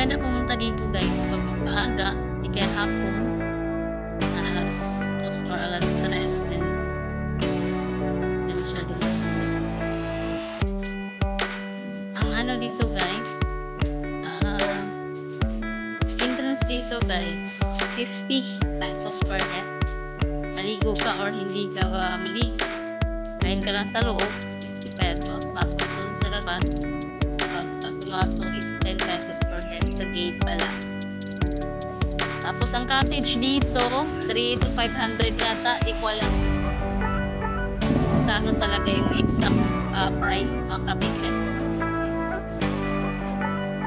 Maganda pumunta dito guys pag maaga, di kaya hapon, alas 2 or alas 3 din. Hindi masyado masyado. Ang ano dito guys, ah, entrance dito guys, 50 pesos per head. Maligo ka or hindi ka uh, maligo. Kain ka lang sa loob, 50 pesos. Tapos dun sa labas, pumasok is 10 pesos per head sa gate pala. Tapos ang cottage dito, 3 to 500 yata, di ko alam. Talaga yung exact uh, price, mga kabigas.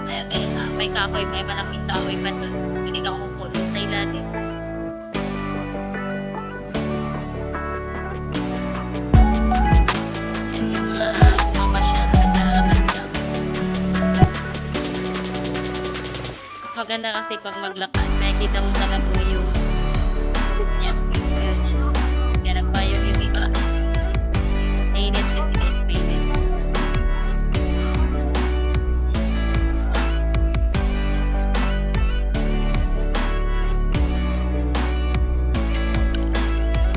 May, may, ah, may kahoy, may malaking kahoy pa doon. Hindi ka kumukulong sa ilalim. Mas maganda kasi pag maglakad, nakikita mo talaga yung yan, yung yun yan. Kaya nagpayo yung iba. Mainit kasi guys, mainit.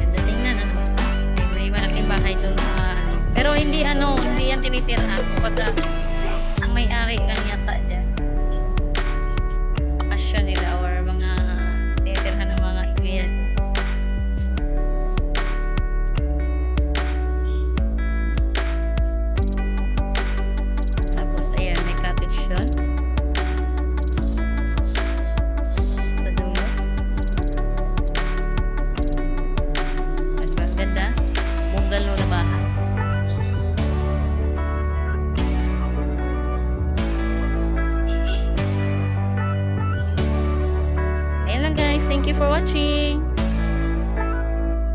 Ganda tingnan ano. May, may malaking bahay doon sa ano. Pero hindi ano, hindi yan tinitirhan. Kumbaga, ang may-ari lang yata Bungalow na bahay. Ayan lang guys. Thank you for watching.